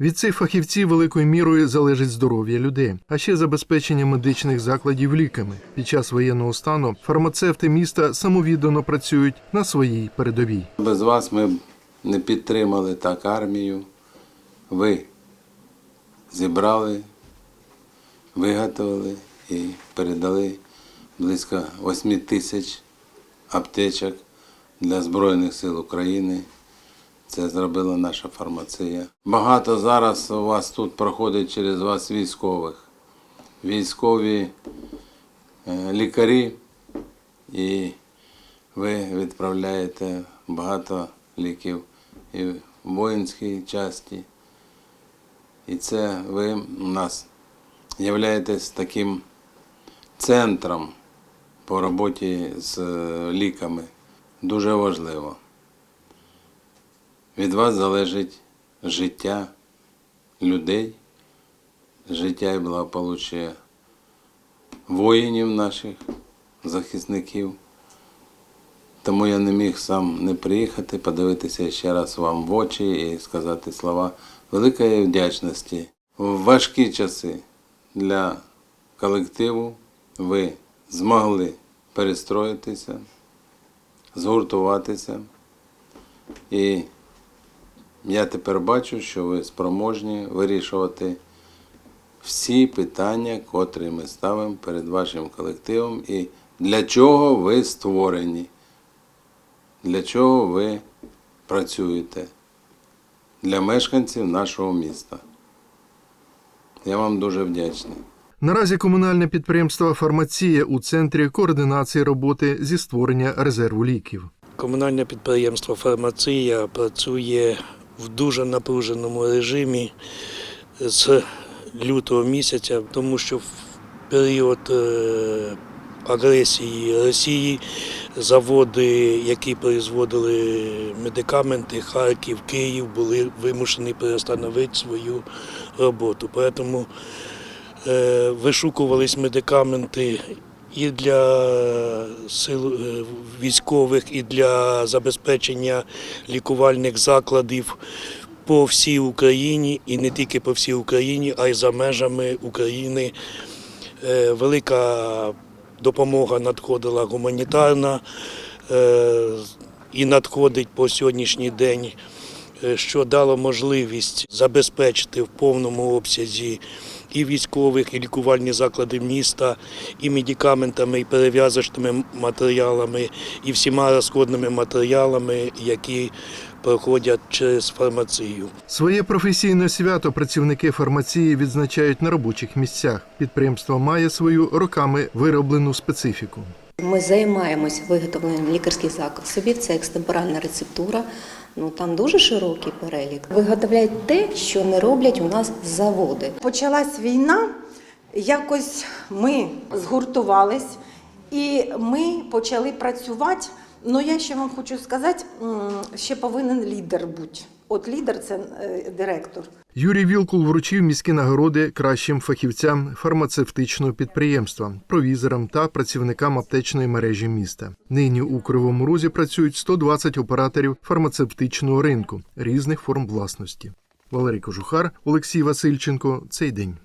Від цих фахівців великою мірою залежить здоров'я людей, а ще забезпечення медичних закладів ліками. Під час воєнного стану фармацевти міста самовіддано працюють на своїй передовій. Без вас ми б не підтримали так армію. Ви зібрали, виготовили і передали близько 8 тисяч аптечок для Збройних сил України. Це зробила наша фармація. Багато зараз у вас тут проходить через вас військових. Військові е, лікарі і ви відправляєте багато ліків і в воїнській часті. І це ви у нас являєтесь таким центром по роботі з е, ліками. Дуже важливо. Від вас залежить життя людей, життя і благополуччя воїнів наших, захисників. Тому я не міг сам не приїхати, подивитися ще раз вам в очі і сказати слова великої вдячності. В важкі часи для колективу ви змогли перестроїтися, згуртуватися. І я тепер бачу, що ви спроможні вирішувати всі питання, котрі ми ставимо перед вашим колективом, і для чого ви створені, для чого ви працюєте для мешканців нашого міста. Я вам дуже вдячний. Наразі комунальне підприємство Фармація у центрі координації роботи зі створення резерву ліків. Комунальне підприємство Фармація працює в дуже напруженому режимі з лютого місяця, тому що в період е, агресії Росії заводи, які производили медикаменти, Харків, Київ, були вимушені перестановити свою роботу. Тому е, вишукувались медикаменти і для сил е, військових, і для забезпечення лікувальних закладів по всій Україні, і не тільки по всій Україні, а й за межами України. Е, Велика допомога надходила гуманітарна е, і надходить по сьогоднішній день що дало можливість забезпечити в повному обсязі і військових, і лікувальні заклади міста, і медикаментами, і перев'язочними матеріалами, і всіма розходними матеріалами, які проходять через фармацію. Своє професійне свято працівники фармації відзначають на робочих місцях. Підприємство має свою роками вироблену специфіку. Ми займаємось виготовленням лікарських засобів, це екстемпоральна рецептура. Ну там дуже широкий перелік. Виготовляють те, що не роблять у нас заводи. Почалась війна, якось ми згуртувались і ми почали працювати. Ну я ще вам хочу сказати, ще повинен лідер бути. От лідер це е, директор. Юрій Вілкул вручив міські нагороди кращим фахівцям фармацевтичного підприємства, провізорам та працівникам аптечної мережі міста. Нині у Кривому Розі працюють 120 операторів фармацевтичного ринку різних форм власності. Валерій Кожухар, Олексій Васильченко. Цей день.